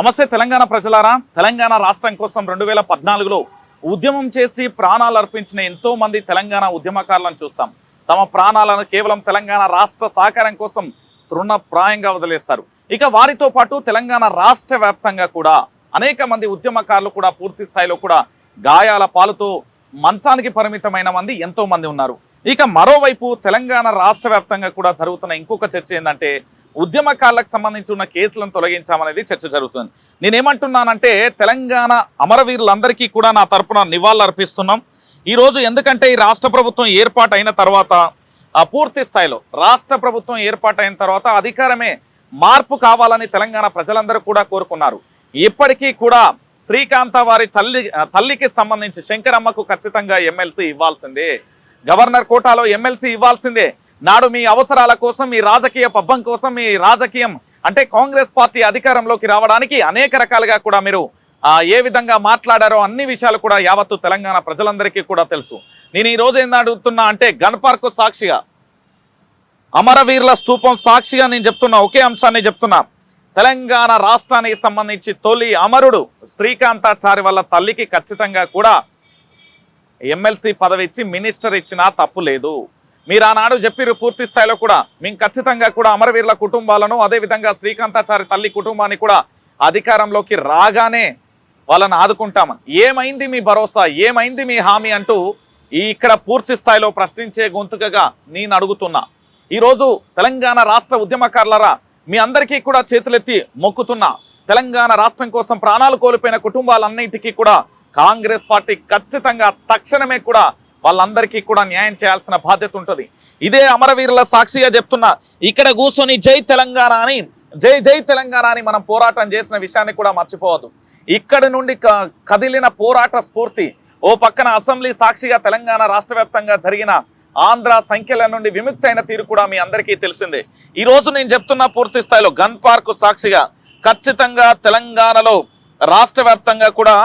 నమస్తే తెలంగాణ ప్రజలారా. తెలంగాణ రాష్ట్రం కోసం రెండు వేల పద్నాలుగులో ఉద్యమం చేసి ప్రాణాలు అర్పించిన ఎంతో మంది తెలంగాణ ఉద్యమకారులను చూస్తాం తమ ప్రాణాలను కేవలం తెలంగాణ రాష్ట్ర సహకారం కోసం తృణప్రాయంగా వదిలేస్తారు. ఇక వారితో పాటు తెలంగాణ రాష్ట్ర వ్యాప్తంగా కూడా అనేక మంది ఉద్యమకారులు కూడా పూర్తి స్థాయిలో కూడా గాయాల పాలుతో మంచానికి పరిమితమైన మంది ఎంతో మంది ఉన్నారు. ఇక మరోవైపు తెలంగాణ రాష్ట్ర వ్యాప్తంగా కూడా జరుగుతున్న ఇంకొక చర్చ ఏంటంటే ఉద్యమకారులకు సంబంధించి ఉన్న కేసులను తొలగించామనేది చర్చ జరుగుతుంది. నేనేమంటున్నానంటే తెలంగాణ అమరవీరులందరికీ కూడా నా తరపున నివాళులు అర్పిస్తున్నాం ఈరోజు ఎందుకంటే ఈ రాష్ట్ర ప్రభుత్వం ఏర్పాటు అయిన తర్వాత పూర్తి స్థాయిలో రాష్ట్ర ప్రభుత్వం ఏర్పాటైన తర్వాత అధికారమే మార్పు కావాలని తెలంగాణ ప్రజలందరూ కూడా కోరుకున్నారు. ఇప్పటికీ కూడా శ్రీకాంత వారి తల్లి తల్లికి సంబంధించి శంకరమ్మకు ఖచ్చితంగా ఎమ్మెల్సీ ఇవ్వాల్సిందే. గవర్నర్ కోటాలో ఎమ్మెల్సీ ఇవ్వాల్సిందే. నాడు మీ అవసరాల కోసం మీ రాజకీయ పబ్బం కోసం మీ రాజకీయం అంటే కాంగ్రెస్ పార్టీ అధికారంలోకి రావడానికి అనేక రకాలుగా కూడా మీరు ఏ విధంగా మాట్లాడారో అన్ని విషయాలు కూడా యావత్తు తెలంగాణ ప్రజలందరికీ కూడా తెలుసు. నేను ఈ రోజు ఏంది అడుగుతున్నా అంటే గన్ సాక్షిగా అమరవీరుల స్థూపం సాక్షిగా నేను చెప్తున్నా ఒకే అంశాన్ని చెప్తున్నా. తెలంగాణ రాష్ట్రానికి సంబంధించి తొలి అమరుడు శ్రీకాంతాచారి వల్ల తల్లికి ఖచ్చితంగా కూడా ఎమ్మెల్సీ పదవి ఇచ్చి మినిస్టర్ ఇచ్చినా తప్పు లేదు. మీరు ఆనాడు చెప్పిరు పూర్తి స్థాయిలో కూడా. మేము ఖచ్చితంగా కూడా అమరవీరుల కుటుంబాలను అదేవిధంగా శ్రీకాంతాచారి తల్లి కుటుంబాన్ని కూడా అధికారంలోకి రాగానే వాళ్ళని ఆదుకుంటాం ఏమైంది మీ భరోసా? ఏమైంది మీ హామీ అంటూ ఈ ఇక్కడ పూర్తి స్థాయిలో ప్రశ్నించే గొంతుకగా నేను అడుగుతున్నా. ఈరోజు తెలంగాణ రాష్ట్ర ఉద్యమకారులరా మీ అందరికీ కూడా చేతులెత్తి మొక్కుతున్నా. తెలంగాణ రాష్ట్రం కోసం ప్రాణాలు కోల్పోయిన కుటుంబాలన్నింటికీ కూడా కాంగ్రెస్ పార్టీ ఖచ్చితంగా తక్షణమే కూడా వాళ్ళందరికీ కూడా న్యాయం చేయాల్సిన బాధ్యత ఉంటుంది. ఇదే అమరవీరుల సాక్షిగా చెప్తున్నా ఇక్కడ కూర్చొని జై తెలంగాణ అని జై జై తెలంగాణ అని మనం పోరాటం చేసిన విషయాన్ని కూడా మర్చిపోవద్దు. ఇక్కడి నుండి కదిలిన పోరాట స్ఫూర్తి ఓ పక్కన అసెంబ్లీ సాక్షిగా తెలంగాణ రాష్ట్ర జరిగిన ఆంధ్ర సంఖ్యల నుండి విముక్తైన తీరు కూడా మీ అందరికీ తెలిసిందే. ఈ రోజు నేను చెప్తున్న పూర్తి స్థాయిలో గన్ పార్క్ సాక్షిగా ఖచ్చితంగా తెలంగాణలో రాష్ట్ర కూడా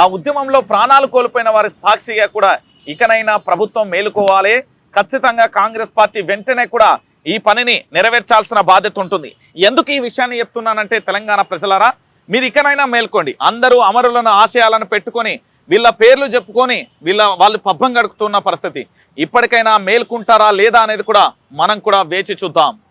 ఆ ఉద్యమంలో ప్రాణాలు కోల్పోయిన వారి సాక్షిగా కూడా ఇకనైనా ప్రభుత్వం మేలుకోవాలి. ఖచ్చితంగా కాంగ్రెస్ పార్టీ వెంటనే కూడా ఈ పనిని నెరవేర్చాల్సిన బాధ్యత ఉంటుంది. ఎందుకు ఈ విషయాన్ని చెప్తున్నానంటే తెలంగాణ ప్రజలారా మీరు ఇకనైనా మేల్కోండి. అందరూ అమరులను ఆశయాలను పెట్టుకొని వీళ్ళ పేర్లు చెప్పుకొని వీళ్ళ వాళ్ళు పబ్బం గడుపుతున్న పరిస్థితి. ఇప్పటికైనా మేల్కుంటారా లేదా అనేది కూడా మనం కూడా వేచి చూద్దాం.